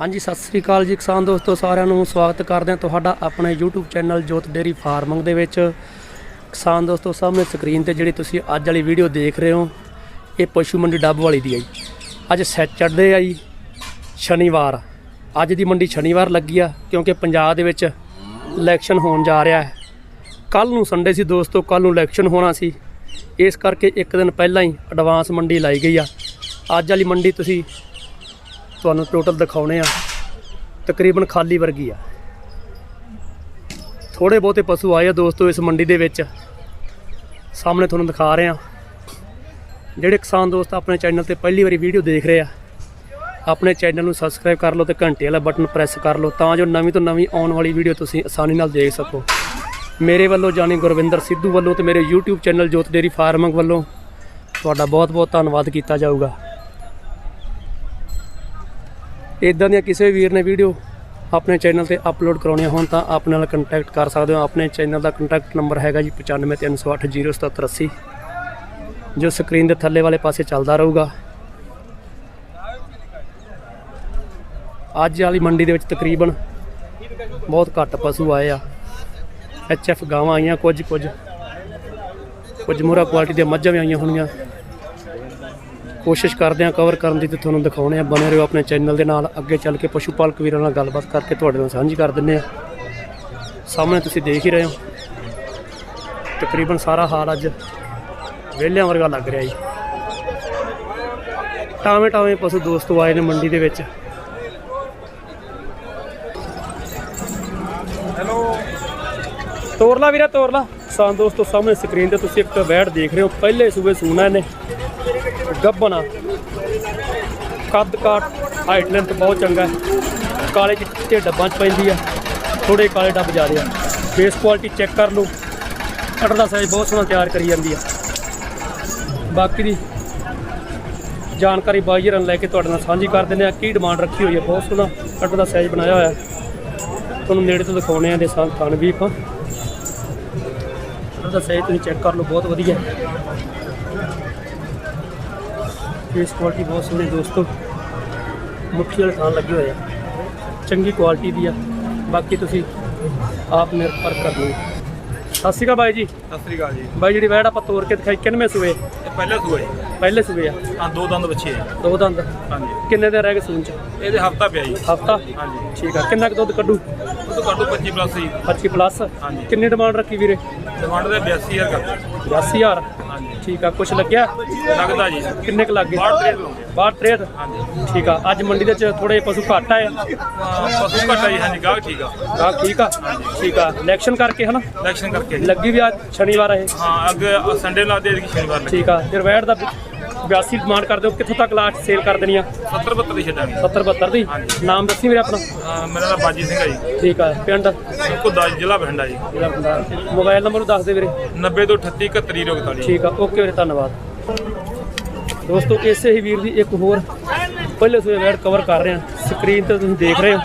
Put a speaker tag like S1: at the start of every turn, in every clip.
S1: ਹਾਂਜੀ, ਸਤਿ ਸ੍ਰੀ ਅਕਾਲ ਜੀ ਕਿਸਾਨ ਦੋਸਤੋ, ਸਾਰਿਆਂ ਨੂੰ ਸਵਾਗਤ ਕਰਦੇ ਹਾਂ ਤੁਹਾਡਾ ਆਪਣੇ YouTube channel Jot dairy farming ਦੇ ਵਿੱਚ। ਕਿਸਾਨ ਦੋਸਤੋ, ਸਾਹਮਣੇ ਸਕਰੀਨ ਤੇ ਜਿਹੜੀ ਤੁਸੀਂ ਅੱਜ ਵਾਲੀ ਵੀਡੀਓ ਦੇਖ ਰਹੇ ਹੋ, ਇਹ ਪਸ਼ੂ ਮੰਡੀ ਡੱਬ ਵਾਲੀ ਦੀ ਹੈ ਜੀ। ਅੱਜ ਸੈਚਰਡੇ ਆ ਜੀ, ਸ਼ਨੀਵਾਰ। ਅੱਜ ਦੀ ਮੰਡੀ ਸ਼ਨੀਵਾਰ ਲੱਗੀ ਆ, ਕਿਉਂਕਿ ਪੰਜਾਬ ਦੇ ਵਿੱਚ ਇਲੈਕਸ਼ਨ ਹੋਣ ਜਾ ਰਿਹਾ ਹੈ। ਕੱਲ ਨੂੰ ਸੰਡੇ ਸੀ ਦੋਸਤੋ ਕੱਲ ਨੂੰ ਇਲੈਕਸ਼ਨ ਹੋਣਾ ਸੀ। ਇਸ ਕਰਕੇ ਇੱਕ ਦਿਨ ਪਹਿਲਾਂ ਹੀ ਐਡਵਾਂਸ ਮੰਡੀ ਲਾਈ ਗਈ ਆ। ਅੱਜ ਵਾਲੀ ਮੰਡੀ ਤੁਸੀਂ ਤੁਹਾਨੂੰ ਟੋਟਲ ਦਿਖਾਉਣੇ ਆ। ਤਕਰੀਬਨ ਖਾਲੀ ਵਰਗੀ ਆ। ਥੋੜੇ ਬਹੁਤੇ ਪਸ਼ੂ ਆਏ ਆ ਦੋਸਤੋ ਇਸ ਮੰਡੀ ਦੇ ਵਿੱਚ। ਸਾਹਮਣੇ ਤੁਹਾਨੂੰ ਦਿਖਾ ਰਹੇ ਆ। ਜਿਹੜੇ ਕਿਸਾਨ ਦੋਸਤ ਆਪਣੇ ਚੈਨਲ ਤੇ ਪਹਿਲੀ ਵਾਰੀ ਵੀਡੀਓ ਦੇਖ ਰਹੇ ਆ, ਆਪਣੇ ਚੈਨਲ ਨੂੰ ਸਬਸਕ੍ਰਾਈਬ ਕਰ ਲਓ ਤੇ ਘੰਟੇ ਵਾਲਾ ਬਟਨ ਪ੍ਰੈਸ ਕਰ ਲਓ ਤਾਂ ਜੋ ਨਵੀਂ ਤੋਂ ਨਵੀਂ ਆਉਣ ਵਾਲੀ ਵੀਡੀਓ ਤੁਸੀਂ ਆਸਾਨੀ ਨਾਲ ਦੇਖ ਸਕੋ। ਮੇਰੇ ਵੱਲੋਂ ਜਾਨੀ ਗੁਰਵਿੰਦਰ ਸਿੱਧੂ ਵੱਲੋਂ ਤੇ ਮੇਰੇ YouTube channel Jot dairy farming ਵੱਲੋਂ ਤੁਹਾਡਾ ਬਹੁਤ-ਬਹੁਤ ਧੰਨਵਾਦ ਕੀਤਾ ਜਾਊਗਾ। ਇਦਾਂ ਦੀਆਂ ਕਿਸੇ ਵੀਰ ਨੇ ਵੀਡੀਓ ਆਪਣੇ ਚੈਨਲ ਤੇ ਅਪਲੋਡ ਕਰਾਉਣੀਆਂ ਹੋਣ ਤਾਂ ਆਪਣੇ ਨਾਲ ਕੰਟੈਕਟ ਕਰ ਸਕਦੇ ਹੋ। ਆਪਣੇ ਚੈਨਲ ਦਾ ਕੰਟੈਕਟ ਨੰਬਰ ਹੈਗਾ ਜੀ 9530807780 ਜੋ ਸਕਰੀਨ ਦੇ ਥੱਲੇ ਵਾਲੇ ਪਾਸੇ ਚੱਲਦਾ ਰਹੂਗਾ। ਅੱਜ ਵਾਲੀ ਮੰਡੀ ਦੇ ਵਿੱਚ ਤਕਰੀਬਨ ਬਹੁਤ ਘੱਟ ਪਸ਼ੂ ਆਏ ਆ। ਐਚਐਫ ਗਾਵਾਂ ਆਈਆਂ ਕੁਝ ਕੁਝ ਕੁਝ ਮੋਰਾ ਕੁਆਲਿਟੀ ਦੀਆਂ ਮੱਝਾਂ ਵੀ ਆਈਆਂ ਹੋਣਗੀਆਂ। ਕੋਸ਼ਿਸ਼ ਕਰਦੇ ਹਾਂ ਕਵਰ ਕਰਨ ਦੀ ਤੇ ਤੁਹਾਨੂੰ ਦਿਖਾਉਣੇ ਆ ਬਨੇ ਰਹੋ ਆਪਣੇ ਚੈਨਲ ਦੇ ਨਾਲ। ਅੱਗੇ ਚੱਲ ਕੇ ਪਸ਼ੂ ਪਾਲਕ ਵੀਰਾਂ ਨਾਲ ਗੱਲਬਾਤ ਕਰਕੇ ਤੁਹਾਡੇ ਨਾਲ ਸਾਂਝੀ ਕਰ ਦਿੰਨੇ ਆ ਸਾਹਮਣੇ ਤੁਸੀਂ ਦੇਖ ਹੀ ਰਹੇ ਹੋ। ਤਕਰੀਬਨ ਸਾਰਾ ਹਾਲ ਅੱਜ ਵਿਹਲਿਆਂ ਵਰਗਾ ਲੱਗ ਰਿਹਾ ਜੀ। ਟਾਵੇਂ ਟਾਵੇਂ ਪਸ਼ੂ ਦੋਸਤੋ ਆਏ ਨੇ ਮੰਡੀ ਦੇ ਵਿੱਚ।
S2: ਹੈਲੋ।
S1: ਤੋਰ ਲਾ ਵੀਰੇ ਤੋਰ ਲਾ ਕਿਸਾਨ ਦੋਸਤੋ ਸਾਹਮਣੇ ਸਕਰੀਨ ਤੇ ਤੁਸੀਂ ਇੱਕ ਵੈੜ ਦੇਖ ਰਹੇ ਹੋ। ਪਹਿਲੇ ਸੂਬੇ ਸੂਣਾ ਇਹਨੇ ਗੱਬਣਾ ਕੱਦ ਕਾਟ ਹਾਈਟ ਲੈਂਥ ਬਹੁਤ ਚੰਗਾ ਹੈ। ਕਾਲੇ ਚਿੱਟੇ ਡੱਬਾਂ 'ਚ ਪੈਂਦੀ ਆ ਥੋੜੇ ਕਾਲੇ ਡੱਬ ਜਾ ਰਹੇ ਆ। ਫੇਸ ਕੁਆਲਿਟੀ ਚੈੱਕ ਕਰ ਲਓ। ਕੱਟ ਦਾ ਸਾਈਜ਼ ਬਹੁਤ ਸੋਹਣਾ ਤਿਆਰ ਕਰੀ ਜਾਂਦੀ ਆ ਬਾਕੀ ਦੀ ਜਾਣਕਾਰੀ ਬਾਈ ਰਨ ਲੈ ਕੇ ਤੁਹਾਡੇ ਨਾਲ ਸਾਂਝੀ ਕਰ ਦਿੰਦੇ ਆ ਕੀ ਡਿਮਾਂਡ ਰੱਖੀ ਹੋਈ ਹੈ? ਬਹੁਤ ਸੋਹਣਾ ਕੱਟ ਦਾ ਸਾਈਜ਼ ਬਣਾਇਆ ਹੋਇਆ ਤੁਹਾਨੂੰ ਨੇੜੇ ਤੋਂ ਦਿਖਾਉਣੇ ਆ ਦੇ ਸਾਹ ਥਣ ਵੀ ਆਪਾਂ ਉਹਦਾ ਸਾਈਜ਼ ਤੁਸੀਂ ਚੈੱਕ ਕਰ ਲਓ। ਬਹੁਤ ਵਧੀਆ ਫੇਸ ਕੁਆਲਿਟੀ ਬਹੁਤ ਸੋਹਣੀ ਦੋਸਤੋ। ਮੁੱਠੀ ਵਾਲੇ ਥਾਂ ਲੱਗੇ ਹੋਏ ਆ। ਚੰਗੀ ਕੁਆਲਿਟੀ ਦੀ ਆ। ਬਾਕੀ ਤੁਸੀਂ ਆਪ ਨਿਰਭਰ ਕਰ ਲਓ। ਸਤਿ ਸ਼੍ਰੀ ਅਕਾਲ ਬਾਈ ਜੀ।
S2: ਸਤਿ ਸ੍ਰੀ ਅਕਾਲ ਜੀ।
S1: ਬਾਈ ਜਿਹੜੀ ਵੈੜ ਆਪਾਂ ਤੋੜ ਕੇ ਦਿਖਾਈ। ਕਿੰਨਵੇਂ ਸੂਏ?
S2: ਇਹ ਪਹਿਲਾ ਸੂਆ ਜੀ।
S1: ਪਹਿਲੇ ਸੂਏ ਆ।
S2: ਹਾਂ ਦੋ ਦੰਦ ਬੱਚੇ ਆ।
S1: ਦੋ ਦੰਦ।
S2: ਹਾਂਜੀ।
S1: ਕਿੰਨੇ ਦਿਨ ਰਹਿ ਗਏ ਸੂਣ ਚ?
S2: ਇਹਦੇ ਹਫਤਾ ਪਿਆ ਜੀ।
S1: ਹਫਤਾ?
S2: ਹਾਂਜੀ।
S1: ਠੀਕ ਆ। ਕਿੰਨਾ ਕੁ ਦੁੱਧ ਕੱਢੂ?
S2: ਉਹ ਤੋਂ ਕੱਢੋ 25 ਪਲੱਸ ਜੀ।
S1: 25 ਪਲੱਸ
S2: ਹਾਂਜੀ।
S1: ਕਿੰਨੀ ਡਿਮਾਂਡ ਰੱਖੀ ਵੀਰੇ?
S2: ਡਿਮਾਂਡ ਦੇ 82000 ਕਰਦੇ
S1: 80000
S2: ਹਾਂਜੀ
S1: ਠੀਕ ਆ ਕੁਛ ਲੱਗਿਆ?
S2: ਲੱਗਦਾ ਜੀ।
S1: ਕਿੰਨੇ ਕੁ ਲੱਗ? ਗਏ
S2: 62 ਰੇਟ ਲਾਉਂਦੇ
S1: ਬਾਹਰ 63
S2: ਹਾਂਜੀ।
S1: ਠੀਕ ਆ ਅੱਜ ਮੰਡੀ ਦੇ ਚ ਥੋੜੇ ਪਸ਼ੂ ਘੱਟ ਆਏ ਆ।
S2: ਹਾਂ, ਪਸ਼ੂ ਘਟਾ ਜੀ ਹਾਂਜੀ ਗਾਹਕ ਠੀਕ ਆ।
S1: ਹਾਂ ਠੀਕ ਆ? ਠੀਕ ਆ ਇਲੈਕਸ਼ਨ ਕਰਕੇ ਹਨਾ?
S2: ਇਲੈਕਸ਼ਨ ਕਰਕੇ।
S1: ਲੱਗੀ ਵੀ ਅੱਜ ਸ਼ਨੀਵਾਰ ਇਹ?
S2: ਹਾਂ ਅੱਗੇ ਸੰਡੇ ਨਾਲ ਦੇ ਸ਼ਨੀਵਾਰ
S1: ਠੀਕ ਆ ਤੇ ਰਵੈੜ ਦਾ 82 ਡਿਮਾਂਡ ਕਰਦੇ ਹੋ ਕਿੱਥੋਂ ਤੱਕ ਲਾਸਟ ਸੇਲ ਕਰ ਦੇਣੀ ਆ?
S2: 70 72 ਦੀ ਛੱਡਾਂਗੇ।
S1: 70 72 ਦੀ। ਨਾਮ ਦੱਸੀ ਵੀਰੇ ਆਪਣਾ?
S2: ਮੇਰਾ ਨਾਮ ਬਾਜੀ ਸਿੰਘ ਹੈ ਜੀ।
S1: ਠੀਕ ਆ ਪਿੰਡ?
S2: ਕੁਦਾ ਜ਼ਿਲ੍ਹਾ ਬਠਿੰਡਾ ਜੀ।
S1: ਇਹਦਾ ਬੰਦਾ ਮੋਬਾਈਲ ਨੰਬਰ ਦੱਸ ਦੇ ਵੀਰੇ।
S2: 90 ਤੋਂ 38 71 41
S1: ਠੀਕ ਆ ਓਕੇ ਵੀਰੇ ਧੰਨਵਾਦ। ਦੋਸਤੋ ਇਸੇ ਹੀ ਵੀਰ ਦੀ ਇੱਕ ਹੋਰ ਪਹਿਲੇ ਸੂਏ ਵੈਡ ਕਵਰ ਕਰ ਰਹੇ ਹਾਂ ਸਕਰੀਨ ਤੇ ਤੁਸੀਂ ਦੇਖ ਰਹੇ ਹੋ।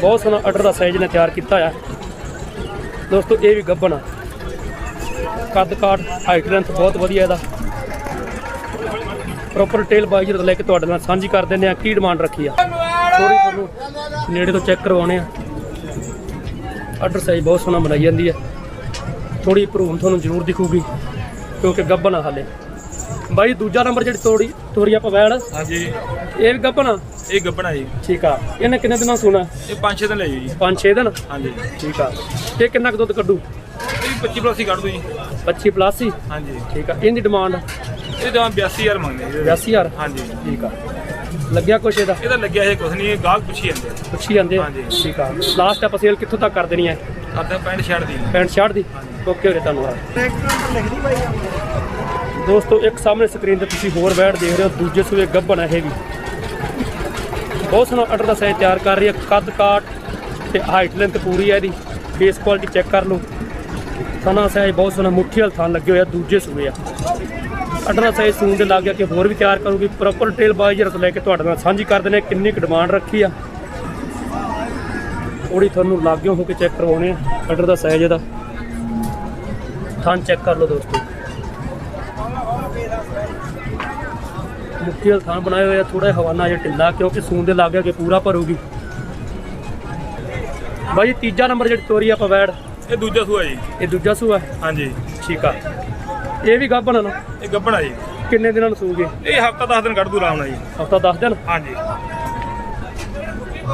S1: ਬਹੁਤ ਸੋਹਣਾ ਅਟਰ ਦਾ ਸਾਈਜ਼ ਨੇ ਤਿਆਰ ਕੀਤਾ ਆ। ਦੋਸਤੋ ਇਹ ਵੀ ਗੱਬਣ ਆ। ਕੱਦ ਕਾਠ ਹਾਈਟ ਲੈਂਥ ਬਹੁਤ ਵਧੀਆ ਇਹਦਾ। ਪ੍ਰੋਪਰ ਟੇਲ ਬਾਈਜਰ ਤੋਂ ਲੈ ਕੇ ਤੁਹਾਡੇ ਨਾਲ ਸਾਂਝੀ ਕਰ ਦਿੰਦੇ ਆ ਕੀ ਡਿਮਾਂਡ ਰੱਖੀ ਆ? ਥੋੜੀ ਤੁਹਾਨੂੰ ਨੇੜੇ ਤੋਂ ਚੈੱਕ ਕਰਵਾਉਣੇ ਆ। ਅਟਰ ਸਾਈਜ਼ ਬਹੁਤ ਸੋਹਣਾ ਬਣਾਈ ਜਾਂਦੀ ਆ। ਥੋੜੀ ਭਰੂਣ ਤੁਹਾਨੂੰ ਜ਼ਰੂਰ ਦਿਖੂਗੀ ਕਿਉਂਕਿ ਗੱਬਨ ਆ ਹਾਲੇ। ਬਾਈ ਦੂਜਾ ਨੰਬਰ ਜਿਹੜੀ ਤੋੜੀ ਤੋਰੀ ਆਪਾਂ ਵੈਣ
S2: ਹਾਂਜੀ।
S1: ਇਹ ਵੀ ਗੱਬਨ ਆ?
S2: ਇਹ ਗੱਬਣਾ ਜੀ।
S1: ਠੀਕ ਆ। ਇਹਨੇ ਕਿੰਨੇ ਦਿਨਾਂ ਸੋਣਾ
S2: ਇਹ 5-6 ਦਿਨ ਲੈ ਜੀ।
S1: 5-6 ਦਿਨ?
S2: ਹਾਂਜੀ।
S1: ਠੀਕ ਆ। ਇਹ ਕਿੰਨਾ ਕੁ ਦੁੱਧ ਕੱਢੂ?
S2: ਇਹ 25 ਪਲੱਸ ਹੀ ਕੱਢ ਦੋ ਜੀ।
S1: 25 ਪਲੱਸ ਹੀ?
S2: ਹਾਂਜੀ।
S1: ਠੀਕ ਆ। ਇਹਦੀ ਡਿਮਾਂਡ
S2: ਇਹ ਤਾਂ 82000 ਮੰਗਦੇ ਜੀ।
S1: 80000
S2: ਹਾਂਜੀ।
S1: ਠੀਕ ਆ। ਲੱਗਿਆ ਕੁਛ ਇਹਦਾ?
S2: ਇਹਦਾ ਲੱਗਿਆ ਇਹ ਕੁਛ ਨਹੀਂ ਇਹ ਗਾਹਕ ਪੁੱਛੀ ਜਾਂਦੇ ਆ।
S1: ਪੁੱਛੀ ਜਾਂਦੇ ਆ?
S2: ਹਾਂਜੀ।
S1: ਠੀਕ ਆ। ਲਾਸਟ ਆਪਾਂ ਸੇਲ ਕਿੱਥੋਂ ਤੱਕ ਕਰ ਦੇਣੀ ਹੈ?
S2: ਅੱਧਾ ਪੈਂਟ ਛੱਡ ਦੀ
S1: 65 60 ਦੀ? ਓਕੇ ਵੀਰੇ ਧੰਨਵਾਦ। ਦੋਸਤੋ ਇੱਕ ਸਾਹਮਣੇ ਸਕਰੀਨ ਤੇ ਤੁਸੀਂ ਹੋਰ ਬੈਠ ਦੇਖ ਰਹੇ ਹੋ ਦੂਜੇ ਸੂਏ ਗੱਬਣ ਹੈ ਇਹ ਵੀ। ਬਹੁਤ ਸੋਹਣਾ ਅਟਰ ਦਾ ਸਾਈਜ਼ ਤਿਆਰ ਕਰ ਰਹੀ ਹੈ ਕੱਦ ਕਾਟ ਤੇ ਹਾਈਟ ਲੈਂਥ ਪੂਰੀ ਹੈ ਇਹਦੀ। ਫੇਸ ਕੁਆਲਿਟੀ ਚੈੱਕ ਕਰ ਲਓ। ਸਨਾ ਸਾਈਜ਼ ਬਹੁਤ ਸੋਹਣਾ ਮੁੱਠੀ ਵਾਲ ਥਾਂ ਲੱਗੇ ਹੋਇਆ ਦੂਜੇ ਸੂਏ ਆ। ਅਟਰ ਦਾ ਸਾਈਜ਼ ਸੂਨ ਦੇ ਲੱਗ ਗਿਆ ਕਿ ਹੋਰ ਵੀ ਤਿਆਰ ਕਰੂਗੀ ਪ੍ਰੋਪਰ ਟੇਲ ਬਾਈਜਰ ਤੋਂ ਲੈ ਕੇ ਤੁਹਾਡੇ ਨਾਲ ਸਾਂਝੀ ਕਰ ਦਿੰਦੇ ਹਾਂ ਕਿੰਨੀ ਕੁ ਡਿਮਾਂਡ ਰੱਖੀ ਆ। ਥੋੜੀ ਤੁਹਾਨੂੰ ਲਾਗਿਓ ਹੋ ਕੇ ਚੈੱਕ ਕਰਵਾਉਣੇ ਆ ਅਟਰ ਦਾ ਸਾਈਜ਼ ਇਹਦਾ। ਥਾਂ ਚੈੱਕ ਕਰ ਲਓ ਦੋਸਤੋ। ਮੁੱਠੀ ਵਾਲਾ ਥਾਨ ਬਣਾਏ ਹੋਏ ਆ ਥੋੜਾ ਹਵਾਨਾ ਜਿਹਾ ਢਿੱਲਾ ਕਿਉਂਕਿ ਸੂਨ ਦੇ ਲੱਗ ਗਿਆ ਕਿ ਪੂਰਾ ਭਰੂਗੀ। ਬਾਈ ਤੀਜਾ ਨੰਬਰ ਜਿਹੜੀ ਤੋਰੀ ਆਪਾਂ ਵੈੜ
S2: ਇਹ ਦੂਜਾ ਸੂਆ ਜੀ।
S1: ਇਹ ਦੂਜਾ ਸੂਆ?
S2: ਹਾਂਜੀ।
S1: ਠੀਕ ਆ। ਇਹ ਵੀ ਗੱਭਣ ਆ ਨਾ
S2: ਇਹ ਗੱਬਣਾ ਜੀ
S1: ਕਿੰਨੇ ਦਿਨਾਂ ਨੂੰ ਸੂਗੇ
S2: ਇਹ ਹਫਤਾ 10 ਦਿਨ ਕੱਢ ਦੂ ਆਰਾਮ ਨਾਲ ਜੀ
S1: ਹਫਤਾ 10 ਦਿਨ
S2: ਹਾਂਜੀ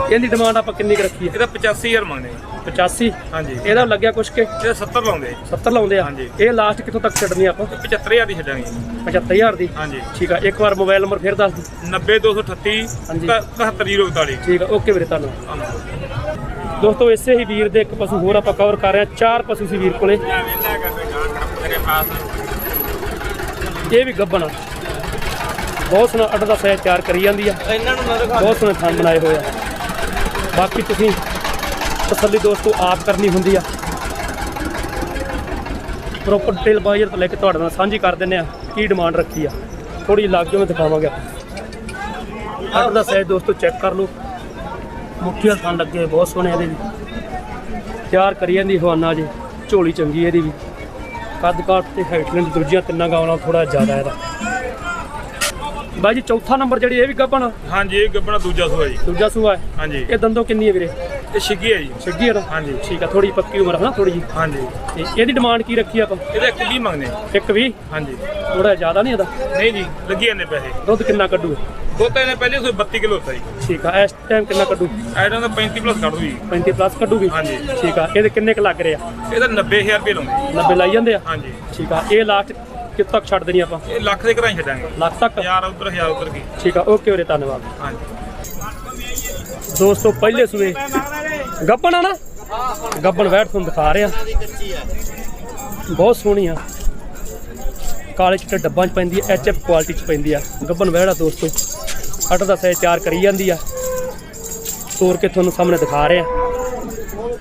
S1: ਇਹਦੀ ਡਿਮਾਂਡ ਆਪਾਂ ਕਿੰਨੀ ਕੁ ਰੱਖੀ ਹੈ
S2: ਇਹਦਾ 85000 ਮੰਗਦੇ ਜੀ
S1: 85
S2: ਹਾਂਜੀ
S1: ਇਹਦਾ ਲੱਗਿਆ ਕੁਛ ਕੇ
S2: ਇਹਦਾ 70 ਲਾਉਂਦੇ
S1: 70 ਲਾਉਂਦੇ ਆ
S2: ਹਾਂਜੀ।
S1: ਇਹ ਲਾਸਟ ਕਿੱਥੋਂ ਤੱਕ ਛੱਡਣੀ ਆਪਾਂ
S2: 75000 ਦੀ ਛੱਡਾਂਗੇ ਜੀ।
S1: 75000 ਦੀ
S2: ਹਾਂਜੀ
S1: ਠੀਕ ਆ ਇੱਕ ਵਾਰ ਮੋਬਾਈਲ ਨੰਬਰ ਫਿਰ ਦੱਸ ਦਿਓ
S2: 90238
S1: ਹਾਂਜੀ।
S2: 71041
S1: ਠੀਕ ਆ ਓਕੇ ਵੀਰੇ ਧੰਨਵਾਦ ਦੋਸਤੋ ਇਸੇ ਹੀ ਵੀਰ ਦੇ ਇੱਕ ਪਸ਼ੂ ਹੋਰ ਆਪਾਂ ਕਵਰ ਕਰ ਰਹੇ ਹਾਂ ਚਾਰ ਪਸ਼ੂ ਸੀ ਵੀਰ ਕੋਲੇ ਇਹ ਵੀ ਗੱਬਣ ਬਹੁਤ ਸੋਹਣਾ ਅੱਡ ਦਾ ਸਾਈਜ਼ ਤਿਆਰ ਕਰੀ ਜਾਂਦੀ ਆ।
S2: ਇਹਨਾਂ ਨੂੰ ਨਾ
S1: ਬਹੁਤ ਸੋਹਣੇ ਥਣ ਬਣਾਏ ਹੋਏ ਆ। ਬਾਕੀ ਤੁਸੀਂ ਤਸੱਲੀ ਦੋਸਤੋ ਆਪ ਕਰਨੀ ਹੁੰਦੀ ਆ। ਪ੍ਰੋਪਰ ਡਿਟੇਲ ਬਾਇਰ ਤੋਂ ਲੈ ਕੇ ਤੁਹਾਡੇ ਨਾਲ ਸਾਂਝੀ ਕਰ ਦਿੰਨੇ ਆ ਕੀ ਡਿਮਾਂਡ ਰੱਖੀ ਆ। ਥੋੜੀ ਲੱਗ ਮੈਂ ਦਿਖਾਵਾਂਗੇ। ਆਪਾਂ ਅੱਡ ਦਾ ਸਾਈਜ਼ ਦੋਸਤੋ ਚੈੱਕ ਕਰ ਲਓ। ਮੁੱਠੀਆਂ ਥਣ ਲੱਗੇ ਬਹੁਤ ਸੋਹਣੇ ਇਹਦੇ ਵੀ। ਤਿਆਰ ਕਰੀ ਜਾਂਦੀ ਹਵਾਨਾ ਜੀ। ਝੋਲੀ ਚੰਗੀ ਇਹਦੀ ਵੀ। ਕੱਦ ਕਾਟ ਤੇ ਹਾਈਟ ਲੈਂਦੀ ਦੂਜੀਆਂ ਤਿੰਨਾਂ ਗਾਵਾਂ ਨਾਲ ਥੋੜਾ ਜ਼ਿਆਦਾ ਇਹਦਾ। ਬਾਈ ਜੀ ਚੌਥਾ ਨੰਬਰ ਜਿਹੜੀ ਇਹ ਵੀ ਗੱਭਣ?
S2: ਹਾਂਜੀ ਇਹ ਗੱਬਣਾ ਦੂਜਾ ਸੂਆ ਜੀ।
S1: ਦੂਜਾ ਸੂਆ ਹੈ।
S2: ਹਾਂਜੀ।
S1: ਇਹ ਦੰਦੋਂ ਕਿੰਨੀ ਹੈ ਵੀਰੇ?
S2: ਇਹ ਛਿੱਗੀ ਹੈ ਜੀ।
S1: ਛੱਗੀ ਹੈ ਨਾ?
S2: ਹਾਂਜੀ।
S1: ਠੀਕ ਆ ਥੋੜੀ ਪੱਕੀ ਉਮਰ ਹੈ ਨਾ ਥੋੜੀ ਜੀ।
S2: ਹਾਂਜੀ।
S1: ਤੇ ਇਹਦੀ ਡਿਮਾਂਡ ਕੀ ਰੱਖੀ ਆਪਾਂ?
S2: ਇਹਦਾ ਇੱਕ ਵੀਹ ਮੰਗਦੇ
S1: ਇੱਕ ਵੀ
S2: ਹਾਂਜੀ।
S1: ਥੋੜਾ ਜ਼ਿਆਦਾ ਨਹੀਂ ਇਹਦਾ?
S2: ਨਹੀਂ ਜੀ ਲੱਗੀ ਜਾਂਦੇ ਪੈਸੇ।
S1: ਦੁੱਧ ਕਿੰਨਾ ਕੱਢੂ?
S2: ਦੋ ਤਾਂ ਇਹਨੇ ਪਹਿਲੇ ਸੂਏ 32 ਕਿਲੋ ਹੁੰਦਾ ਜੀ।
S1: ਠੀਕ ਆ ਇਸ ਟਾਈਮ ਕਿੰਨਾ ਕੱਢੂ?
S2: ਐਡਾਂ ਦਾ 35 ਪਲੱਸ ਕੱਢ ਦੂ ਜੀ
S1: 35 ਪਲੱਸ ਕੱਢੂਗੀ?
S2: ਹਾਂਜੀ।
S1: ਠੀਕ ਆ ਇਹਦੇ ਕਿੰਨੇ ਕੁ ਲੱਗ ਰਹੇ ਆ?
S2: ਇਹਦਾ 90000 ਰੁਪਏ ਲਾਉਂਦੇ।
S1: 90 ਲਾਈ ਜਾਂਦੇ ਆ?
S2: ਹਾਂਜੀ।
S1: ਠੀਕ ਆ ਇਹ ਲਾਸਟ ਕਿੱਥੇ ਤੱਕ ਛੱਡ ਦੇਣੀ ਆਪਾਂ?
S2: ਇਹ ਲੱਖ ਦੇ ਘਰਾਂ ਹੀ ਛੱਡਾਂਗੇ।
S1: ਲੱਖ ਤੱਕ?
S2: ਹਜ਼ਾਰ ਉਧਰ ਹਜ਼ਾਰ ਉਧਰ ਕੀ।
S1: ਠੀਕ ਆ ਓਕੇ ਵੀਰੇ ਧੰਨਵਾਦ।
S2: ਹਾਂਜੀ।
S1: ਦੋਸਤੋ ਪਹਿਲੇ ਸੂਏ। ਗੱਬਣ ਆ ਨਾ? ਗੱਬਣ ਵੈਟ ਤੁਹਾਨੂੰ ਦਿਖਾ ਰਿਹਾ। ਬਹੁਤ ਸੋਹਣੀ ਆ। ਕਾਲੇ ਚਿੱਟੇ ਡੱਬਾਂ 'ਚ ਪੈਂਦੀ ਹੈ ਐਚਐਫ ਕੁਆਲਿਟੀ 'ਚ ਪੈਂਦੀ ਆ। ਗੱਬਣ ਵੈੜਾ ਦੋਸਤੋ। ਅੱਡ ਦਾ ਸਾਈਜ਼ ਤਿਆਰ ਕਰੀ ਜਾਂਦੀ ਆ। ਤੋਰ ਕੇ ਤੁਹਾਨੂੰ ਸਾਹਮਣੇ ਦਿਖਾ ਰਿਹਾ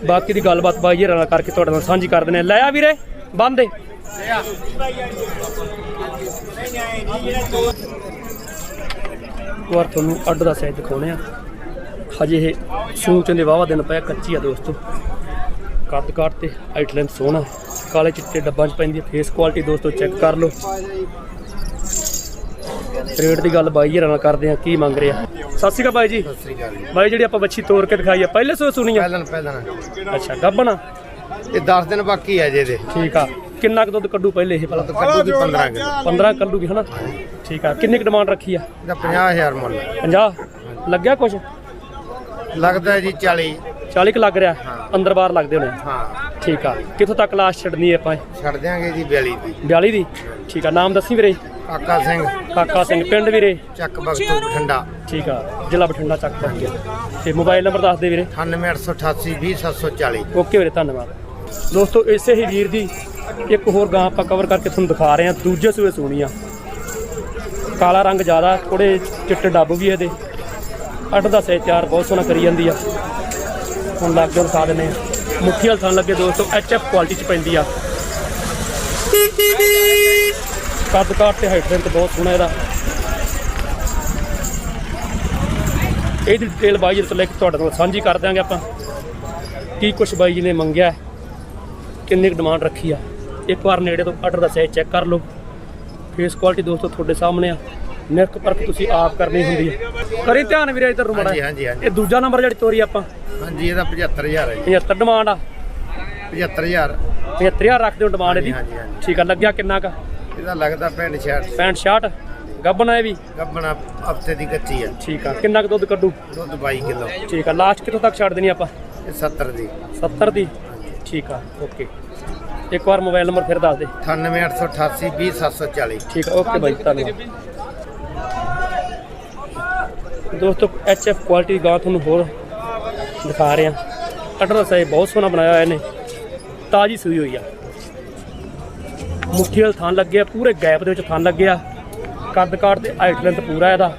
S1: ਬਾਕੀ ਦੀ ਗੱਲਬਾਤ ਬਾਈ ਜੀ ਨਾਲ ਕਰਕੇ ਤੁਹਾਡੇ ਨਾਲ ਸਾਂਝੀ ਕਰ ਦਿੰਦੇ ਆ। ਲੈ ਆ ਵੀਰੇ ਬੰਦ ਦੇ। ਵਾਰ ਤੁਹਾਨੂੰ ਅੱਡ ਦਾ ਸਾਈਜ਼ ਦਿਖਾਉਣੇ ਆ। ਹਜੇ ਇਹ ਸੂਚ ਦੇ ਵਾਵਾ ਦਿਨ ਪਿਆ ਕੱਚੀ ਆ ਦੋਸਤੋ। ਕੱਦ ਕਾਟ ਤੇ ਆਈਟਲੈਂਡ ਸੋਹਣਾ। ਕਾਲੇ ਚਿੱਟੇ ਡੱਬਾਂ 'ਚ ਪੈਂਦੀ ਫੇਸ ਕੁਆਲਿਟੀ ਦੋਸਤੋ ਚੈੱਕ ਕਰ ਲਓ। ਰੇਟ ਦੀ ਗੱਲ ਬਾਈ ਜਰਾਂ ਨਾਲ ਕਰਦੇ ਆ ਕੀ ਮੰਗ ਰਿਹਾ ਸਤਿ ਸ਼੍ਰੀ ਅਕਾਲ ਬਾਈ ਜੀ।
S3: ਸ੍ਰੀ ਅਕਾਲ ਜੀ।
S1: ਬਾਈ ਜਿਹੜੀ ਆਪਾਂ ਬੱਚੀ ਤੋੜ ਕੇ ਦਿਖਾਈ ਆ ਪਹਿਲੇ ਸੋ ਸੁਣੀ ਆ
S3: ਪਹਿਲਾਂ ਪਹਿਲਾਂ
S1: ਅੱਛਾ ਗੱਬਣਾ
S3: ਇਹ 10 ਦਿਨ ਬਾਕੀ ਹੈ ਜੇ ਦੇ
S1: ਠੀਕ ਆ। ਕਿੰਨਾ ਕੁ ਦੁੱਧ ਕੱਢੂ ਪਹਿਲੇ ਇਹ ਭਲਾ?
S3: ਤਾਂ ਕੱਢੂਗੀ 15 ਕਿਲੋ
S1: 15 ਕੱਢੂਗੀ ਹਨਾ? ਠੀਕ ਆ। ਕਿੰਨੀ ਕੁ ਡਿਮਾਂਡ ਰੱਖੀ ਆ?
S3: ਇਹਦਾ 50000 ਮੁੱਲ।
S1: 50 ਲੱਗਿਆ ਕੁਛ?
S3: ਲੱਗਦਾ ਹੈ ਜੀ 40
S1: 40 ਕੁ ਲੱਗ ਰਿਹਾ? ਅੰਦਰ ਬਾਹਰ ਲੱਗਦੇ ਹੋਣੇ?
S3: ਹਾਂ।
S1: ਠੀਕ ਆ। ਕਿੱਥੋਂ ਤੱਕ ਲਾਸ਼ ਛੱਡਣੀ ਹੈ ਆਪਾਂ? ਇਹ?
S3: ਛੱਡ ਦਿਆਂਗੇ ਜੀ 42 ਦੀ।
S1: 42 ਦੀ? ਠੀਕ ਆ। ਨਾਮ ਦੱਸੀ ਵੀਰੇ?
S3: ਕਾਕਾ ਸਿੰਘ।
S1: ਕਾਕਾ ਸਿੰਘ। ਪਿੰਡ ਵੀਰੇ?
S3: ਚੱਕ ਬਖਤੂ ਬਠਿੰਡਾ।
S1: ਠੀਕ ਆ। ਜ਼ਿਲ੍ਹਾ ਬਠਿੰਡਾ ਚੱਕ ਪਹੁੰਚ ਗਿਆ। ਤੇ ਮੋਬਾਈਲ ਨੰਬਰ ਦੱਸ ਦੇ ਵੀਰੇ?
S3: 9888 20740
S1: ਓਕੇ ਵੀਰੇ ਧੰਨਵਾਦ। ਦੋਸਤੋ ਇਸੇ ਹੀ ਵੀਰ ਦੀ ਇੱਕ ਹੋਰ ਗਾਂ ਆਪਾਂ ਕਵਰ ਕਰਕੇ ਤੁਹਾਨੂੰ ਦਿਖਾ ਰਹੇ ਹਾਂ। ਦੂਜੇ ਸੂਏ ਸੋਣੀ ਆ ਕਾਲਾ ਰੰਗ ਜ਼ਿਆਦਾ ਥੋੜੇ ਚਿੱਟੇ ਡੱਬ ਵੀ ਇਹਦੇ। ਅੱਡ ਦਾ ਸੇ ਤਿਆਰ ਬਹੁਤ ਸੋਹਣਾ ਕਰੀ ਜਾਂਦੀ ਆ। ਹੁਣ ਲੱਗ ਜਾਣ ਦਿਖਾ ਦਿੰਦੇ ਆ ਮੁੱਠੀ ਵਾਲ ਥਣ ਲੱਗੇ ਦੋਸਤੋ ਐਚਐਫ ਕੁਆਲਿਟੀ ਚ ਪੈਂਦੀ ਆ। ਕੱਦ ਕਾਟ ਤੇ ਹਾਈਟ ਤੇ ਬਹੁਤ ਸੋਹਣਾ ਇਹਦਾ। ਇਹਦੀ ਡਿਟੇਲ ਬਾਈ ਜੀ ਤੋਂ ਲੈ ਕੇ ਤੁਹਾਡੇ ਨਾਲ ਸਾਂਝੀ ਕਰ ਦਿਆਂਗੇ ਆਪਾਂ। ਕੀ ਕੁਛ ਬਾਈ ਜੀ ਨੇ ਮੰਗਿਆ, ਕਿੰਨੀ ਕੁ ਡਿਮਾਂਡ ਰੱਖੀ ਆ। ਇੱਕ ਵਾਰ ਨੇੜੇ ਤੋਂ ਆਰਡਰ ਦਾ ਸਾਈਜ਼ ਚੈੱਕ ਕਰ ਲਓ। ਫੇਸ ਕੁਆਲਿਟੀ ਦੋਸਤੋ ਤੁਹਾਡੇ ਸਾਹਮਣੇ ਆ। ਨਿਰਖ ਪਰਖ ਤੁਸੀਂ ਆਪ ਕਰਨੀ ਹੁੰਦੀ ਹੈ। ਕਰੀ ਧਿਆਨ ਵੀਰੇ ਇਧਰ ਨੂੰ ਮਾੜਾ
S3: ਹਾਂਜੀ ਹਾਂਜੀ ਹਾਂਜੀ।
S1: ਇਹ ਦੂਜਾ ਨੰਬਰ ਜਿਹੜੀ ਤੋਰੀ ਆਪਾਂ।
S3: ਹਾਂਜੀ ਇਹਦਾ 75000 ਹੈ ਜੀ।
S1: 75 ਡਿਮਾਂਡ ਆ।
S3: 75000
S1: 75000 ਰੱਖਦੇ ਹੋ ਡਿਮਾਂਡ ਇਹਦੀ?
S3: ਹਾਂਜੀ, ਹਾਂਜੀ।
S1: ਠੀਕ ਆ ਲੱਗਿਆ ਕਿੰਨਾ ਕਾ?
S3: ਇਹਦਾ ਲੱਗਦਾ ਪਿੰਡ ਸ਼ਹਿਰ
S1: 65 66 ਗੱਬਣਾ ਇਹ ਵੀ?
S3: ਗੱਬਣਾ ਹਫ਼ਤੇ ਦੀ ਕੱਚੀ ਹੈ
S1: ਠੀਕ ਆ ਕਿੰਨਾ ਕੁ ਦੁੱਧ ਕੱਢੂ?
S3: ਦੁੱਧ 22 ਕਿਲੋ।
S1: ਠੀਕ ਆ ਲਾਸਟ ਕਿੱਥੋਂ ਤੱਕ ਛੱਡ ਦੇਣੀ ਆਪਾਂ?
S3: ਇਹ 70 ਦੀ।
S1: 70 ਦੀ? ਠੀਕ ਆ ਓਕੇ ਇੱਕ ਵਾਰ ਮੋਬਾਈਲ ਨੰਬਰ ਫਿਰ ਦੱਸ ਦੇ।
S3: 9888 20740
S1: ਠੀਕ ਆ ਓਕੇ ਬਾਈ ਧੰਨਵਾਦ। ਦੋਸਤੋ ਐਚਐਫ ਕੁਆਲਿਟੀ ਗਾਂ ਤੁਹਾਨੂੰ ਹੋਰ ਦਿਖਾ ਰਹੇ। ਅਟਰ ਸਾਈ ਬਹੁਤ ਸੋਹਣਾ ਬਣਾਇਆ ਹੋਇਆ ਇਹਨੇ। ਤਾਜੀ ਸੂਈ ਹੋਈ ਆ। ਮੁੱਠੀ ਵਾਲ ਥਾਂ ਲੱਗੇ ਆ ਪੂਰੇ ਗੈਪ ਦੇ ਵਿੱਚ ਥਾਂ ਲੱਗੇ ਆ। ਕੱਦ ਕਾਟ ਤੇ ਹਾਈਟ ਲੈਂਥ ਪੂਰਾ ਇਹਦਾ।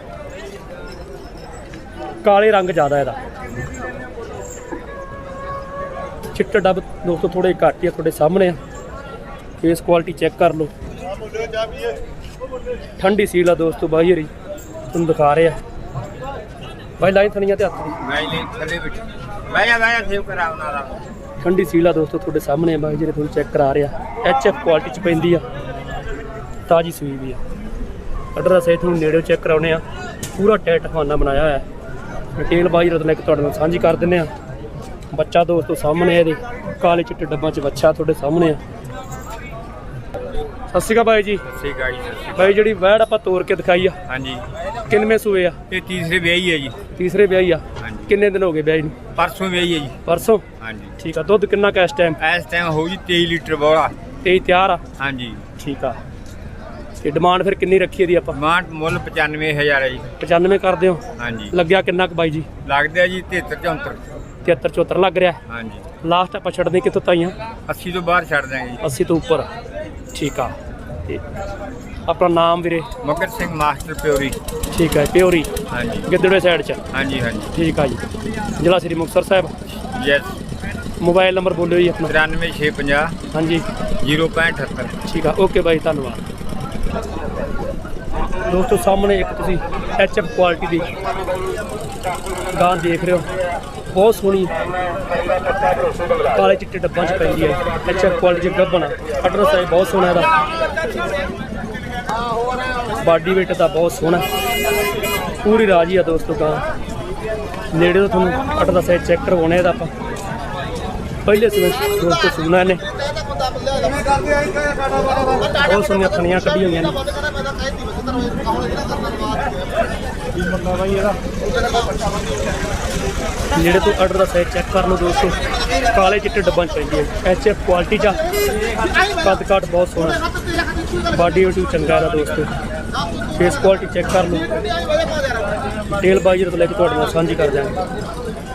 S1: ਕਾਲੇ ਰੰਗ ਜ਼ਿਆਦਾ ਇਹਦਾ। ਚਿੱਟਾ ਡੱਬ ਦੋਸਤੋ ਥੋੜੇ ਘੱਟ ਹੀ ਆ ਤੁਹਾਡੇ ਸਾਹਮਣੇ ਆ। ਫੇਸ ਕੁਆਲਿਟੀ ਚੈੱਕ ਕਰ ਲਓ। ਠੰਡੀ ਸੀਲ ਆ ਦੋਸਤੋ ਬਾਈ ਹਰੀ। ਤੁਹਾਨੂੰ ਦਿਖਾ ਰਹੇ। ਆ ਬਾਈ ਲਾਈਨ ਥਣੀਆਂ ਤੇ ਹੱਥ ਦੀ।
S4: ਮੈਂ ਨਹੀਂ ਥੱਲੇ ਬਿਠ। ਮੈਂ ਜਾ ਮੈਂ ਸੇਵ ਕਰਾ ਉਹਨਾਂ ਦਾ।
S1: ਠੰਡੀ ਸੀਲ ਆ ਦੋਸਤੋ ਤੁਹਾਡੇ ਸਾਹਮਣੇ ਆ ਬਾਈ ਜਿਹੜੇ ਤੁਹਾਨੂੰ ਚੈੱਕ ਕਰਾ ਰਿਹਾ। ਐਚ ਐਫ ਕੁਆਲਿਟੀ ਚ ਪੈਂਦੀ ਆ। ਤਾਜੀ ਸੂਈ ਵੀ ਆ। ਦਾ ਸਹੀ ਤੁਹਾਨੂੰ ਨੇੜਿਓਂ ਚੈੱਕ ਕਰਾਉਨੇ ਆ। ਪੂਰਾ ਟੈਟ ਖਾਨਾ ਬਣਾਇਆ ਹੋਇਆ। ਹੈ ਡਿਟੇਲ ਬਾਈ ਰਤਨ ਇੱਕ ਤੁਹਾਡੇ ਨਾਲ ਸਾਂਝੀ ਕਰ ਦਿੰਨੇ ਆ। ਬੱਚਾ ਦੋਸਤੋ ਸਾਹਮਣੇ ਹੈ ਇਹਦੇ। ਕਾਲੇ ਚਿੱਟੇ ਡੱਬਾਂ 'ਚ ਬੱਚਾ ਤੁਹਾਡੇ ਸਾਹਮਣੇ ਆ। ਸਤਿ ਸ਼੍ਰੀ ਅਕਾਲ ਬਾਈ ਜੀ।
S4: ਸਹੀ ਸਤਿ
S1: ਬਾਈ ਜਿਹੜੀ ਵੈੜ ਆਪਾਂ ਤੋੜ ਕੇ ਦਿਖਾਈ ਆ
S4: ਹਾਂਜੀ।
S1: ਕਿੰਨਵੇਂ ਸੂਏ ਆ?
S4: ਇਹ ਤੀਸਰੇ ਵਿਆਹੀ ਹੈ ਜੀ।
S1: ਤੀਸਰੇ ਵਿਆਹੀ ਆ।
S4: ਹਾਂਜੀ।
S1: ਕਿੰਨੇ ਦਿਨ ਹੋ ਗਏ ਵਿਆਹੀ ਨੂੰ?
S4: ਪਰਸੋਂ ਵਿਆਹੀ ਹੈ ਜੀ।
S1: ਪਰਸੋਂ?
S4: ਹਾਂਜੀ।
S1: ਠੀਕ ਆ ਦੁੱਧ ਕਿੰਨਾ ਕਾ ਇਸ ਟਾਈਮ
S4: ਇਸ ਟਾਈਮ ਹੋਊ ਜੀ 23 ਲੀਟਰ ਬੋਲਾ
S1: ਤੇਈ ਤਿਆਰ ਆ?
S4: ਹਾਂਜੀ।
S1: ਠੀਕ ਆ। ਤੇ ਡਿਮਾਂਡ ਫਿਰ ਕਿੰਨੀ ਰੱਖੀ ਇਹਦੀ ਆਪਾਂ?
S4: ਮਾਂਟ ਮੁੱਲ 95000 ਹੈ ਜੀ।
S1: 95 ਕਰਦੇ ਹੋ?
S4: ਹਾਂਜੀ।
S1: ਲੱਗਿਆ ਕਿੰਨਾ ਕੁ ਬਾਈ ਜੀ?
S4: ਲੱਗਦਾ ਜੀ 73 74
S1: 73 74 ਲੱਗ ਰਿਹਾ।
S4: ਹਾਂਜੀ।
S1: ਲਾਸਟ ਆਪਾਂ ਛੱਡਦੇ ਕਿੱਥੋਂ ਤਾਈਆਂ?
S4: 80 ਤੋਂ ਬਾਹਰ ਛੱਡ ਦਾਂਗੇ ਜੀ।
S1: 80 ਤੋਂ ਉੱਪਰ। ਠੀਕ ਆ। ਤੇ ਆਪਣਾ ਨਾਮ ਵੀਰੇ?
S4: ਮਗਰ ਸਿੰਘ ਮਾਸਟਰ ਪਿਓਰੀ।
S1: ਠੀਕ ਹੈ ਪਿਓਰੀ।
S4: ਹਾਂਜੀ।
S1: ਗਿੱਦੜੇ ਸਾਈਡ 'ਚ।
S4: ਹਾਂਜੀ ਹਾਂਜੀ।
S1: ਠੀਕ ਆ ਜੀ। ਜ਼ਿਲ੍ਹਾ Sri Muktsar Sahib.
S4: Yes
S1: mobile number ਬੋਲਿਓ ਜੀ ਆਪਣਾ।
S4: 93650
S1: ਹਾਂਜੀ।
S4: 0578
S1: ਠੀਕ ਆ ਓਕੇ ਬਾਈ ਧੰਨਵਾਦ। ਦੋਸਤੋ ਸਾਹਮਣੇ ਇੱਕ ਤੁਸੀਂ ਐਚਐਫ ਕੁਆਲਿਟੀ ਦੀ ਗਾਂ ਦੇਖ ਰਹੇ ਹੋ। ਬਹੁਤ ਸੋਹਣੀ ਕਾਲੇ ਚਿੱਟੇ ਡੱਬਾਂ 'ਚ ਪੈਂਦੀ ਹੈ। ਅੱਛਾ ਕੁਆਲਿਟੀ ਦੀ ਗੱਬਣਾ ਸਾਈਜ਼ ਬਹੁਤ ਸੋਹਣਾ ਇਹਦਾ। ਬਾਡੀ ਵੇਟ ਦਾ ਬਹੁਤ ਸੋਹਣਾ। ਪੂਰੀ ਰਾਜੀ ਆ ਦੋਸਤੋ ਗਾਂ ਨੇੜੇ ਤੋਂ ਤੁਹਾਨੂੰ ਆਰਡਰ ਦਾ ਸਾਈਜ਼ ਚੈੱਕ ਕਰਵਾਉਣਾ ਇਹਦਾ ਆਪਾਂ। ਪਹਿਲੇ ਸਮੇਂ ਦੋਸਤੋ ਬਹੁਤ ਸੋਹਣੀਆਂ ਥਣੀਆਂ ਕੱਢੀਆਂ ਹੋਈਆਂ ਨੇ ਜਿਹੜੇ ਤੋਂ ਆਰਡਰ ਦਾ ਸਾਈਜ਼ ਚੈੱਕ ਕਰ ਲਓ ਦੋਸਤੋ ਕਾਲੇ ਚਿੱਟੇ ਡੱਬਾਂ 'ਚ ਪੈਂਦੀ ਹੈ ਐਚਐਫ ਕੁਆਲਿਟੀ 'ਚ ਆ। ਕੱਦ ਕਾਠ ਬਹੁਤ ਸੋਹਣਾ। ਬਾਡੀ ਵੀ ਚੰਗਾ ਇਹਦਾ ਦੋਸਤੋ। ਫੇਸ ਕੁਆਲਿਟੀ ਚੈੱਕ ਕਰ ਲਓ। ਟੇਲ ਬਾਈਜਰ ਤੋਂ ਲੈ ਕੇ ਤੁਹਾਡੇ ਨਾਲ ਸਾਂਝੀ ਕਰ ਦਿਆਂਗੇ।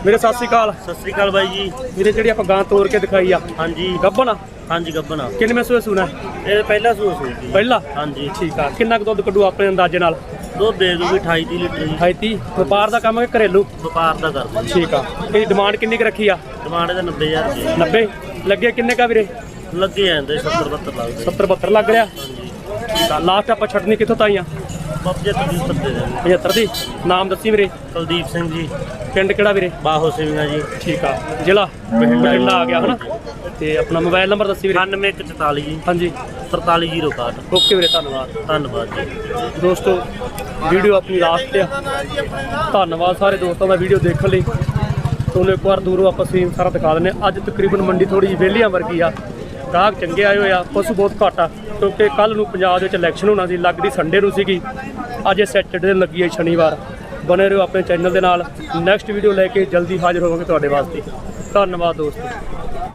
S1: ਮੇਰੇ ਸਤਿ ਸ੍ਰੀ ਅਕਾਲ।
S5: ਸਤਿ ਸ੍ਰੀ ਅਕਾਲ ਬਾਈ ਜੀ।
S1: ਵੀਰੇ ਜਿਹੜੀ ਆਪਾਂ ਗਾਂ ਤੋੜ ਕੇ ਦਿਖਾਈ ਆ
S5: ਹਾਂਜੀ।
S1: ਗੱਬਣ
S5: ਹਾਂਜੀ ਗੱਬਣਾ
S1: ਕਿੰਨੇ ਸੂਏ ਸੁਣਾ?
S5: ਇਹ ਪਹਿਲਾ ਹੋਈ ਜੀ
S1: ਪਹਿਲਾ?
S5: ਹਾਂਜੀ।
S1: ਠੀਕ ਆ। ਕਿੰਨਾ ਕੁ ਦੁੱਧ ਕੱਢੂ ਆਪਣੇ ਅੰਦਾਜ਼ੇ ਨਾਲ?
S5: ਦੁੱਧ ਦੇ ਦੂਗੀ 28 30 ਲੀਟਰ ਜੀ।
S1: 38 ਵਪਾਰ ਦਾ ਕੰਮ ਹੈ ਕਿ ਘਰੇਲੂ?
S5: ਵਪਾਰ ਦਾ ਕਰਦੇ ਜੀ
S1: ਠੀਕ ਆ। ਇਹਦੀ ਡਿਮਾਂਡ ਕਿੰਨੀ ਕੁ ਰੱਖੀ ਆ?
S5: ਡਿਮਾਂਡ ਇਹਦਾ 90000 ਰੁਪਏ।
S1: 90 ਲੱਗੇ ਕਿੰਨੇ ਕਾ ਵੀਰੇ?
S5: ਲੱਗੇ ਜਾਂਦੇ 70 72 ਲੱਗਦੇ
S1: 70 72 ਲੱਗ ਰਿਹਾ?
S5: ਹਾਂਜੀ।
S1: ਆ। ਲਾਸਟ ਆਪਾਂ ਛੱਡਣੀ ਕਿੱਥੋਂ ਤਾਈਆਂ?
S5: ਬੱਬੇ ਤਕਲੀਫ ਦੇ ਦੇਣਗੇ
S1: 75 ਦੀ? ਨਾਮ ਦੱਸੀ ਵੀਰੇ।
S5: ਕੁਲਦੀਪ ਸਿੰਘ ਜੀ।
S1: ਪਿੰਡ ਕਿਹੜਾ ਵੀਰੇ
S5: ਬਾਹੋ ਸਿੰਘਾ ਜੀ
S1: ਠੀਕ ਆ ਜ਼ਿਲ੍ਹਾ ਬਠਿੰਡਾ ਆ ਗਿਆ ਹਨਾ ਤੇ ਆਪਣਾ ਮੋਬਾਈਲ ਨੰਬਰ ਦੱਸੀ ਵੀਰੇ
S5: 9144 ਜੀ
S1: ਹਾਂਜੀ
S5: 4306
S1: ਓਕੇ ਵੀਰੇ ਧੰਨਵਾਦ
S5: ਧੰਨਵਾਦ ਜੀ
S1: ਦੋਸਤੋ ਵੀਡੀਓ ਆਪਣੀ ਲਾਸਟ ਤੇ ਧੰਨਵਾਦ ਸਾਰੇ ਦੋਸਤਾਂ ਦਾ ਵੀਡੀਓ ਦੇਖਣ ਲਈ ਤੁਹਾਨੂੰ ਇੱਕ ਵਾਰ ਦੂਰੋਂ ਆਪਾਂ ਸੀਨ ਸਾਰਾ ਦਿਖਾ ਹਾਂ ਅੱਜ ਤਕਰੀਬਨ ਮੰਡੀ ਥੋੜੀ ਜਿਹੀ ਵਿਹਲੀਆਂ ਵਰਗੀ ਆ ਗਾਹਕ ਚੰਗੇ ਆਏ ਹੋਏ ਆ ਪਸ਼ੂ ਬਹੁਤ ਘੱਟ ਆ ਕਿਉਂਕਿ ਕੱਲ ਨੂੰ ਪੰਜਾਬ ਦੇ ਵਿੱਚ ਇਲੈਕਸ਼ਨ ਹੋਣਾ ਸੀ ਲੱਗਦੀ ਸੰਡੇ ਨੂੰ ਸੀਗੀ ਅੱਜ ਇਹ ਸੈਟਰਡੇ ਲੱਗੀ ਹੈ ਸ਼ਨੀਵਾਰ ਬਣੇ ਰਹੋ ਆਪਣੇ ਚੈਨਲ ਦੇ ਨਾਲ। ਨੈਕਸਟ ਵੀਡੀਓ ਲੈ ਕੇ ਜਲਦੀ ਹਾਜ਼ਰ ਹੋਵਾਂਗੇ ਤੁਹਾਡੇ ਵਾਸਤੇ। ਧੰਨਵਾਦ ਦੋਸਤੋ।